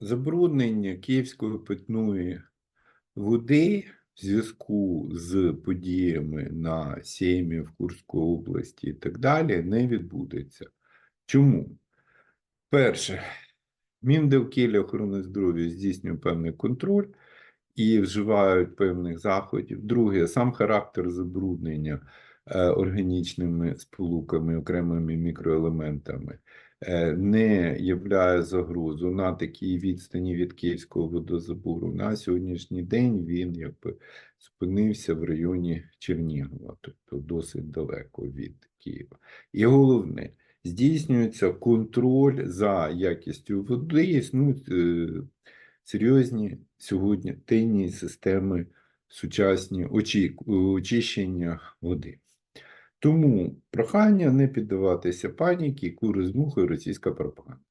Забруднення київської питної води в зв'язку з подіями на Сеймі в Курській області і так далі не відбудеться. Чому? Перше, Міндовкілля охорони здоров'я здійснює певний контроль і вживають певних заходів. Друге, сам характер забруднення органічними сполуками, окремими мікроелементами е, не являє загрозу на такій відстані від Київського водозабору. На сьогоднішній день він якби зупинився в районі Чернігова, тобто досить далеко від Києва. І головне, здійснюється контроль за якістю води, існують е, серйозні сьогодні тенні системи сучасні очищення води. Тому прохання не піддаватися паніки, кури з мухою російська пропаганда.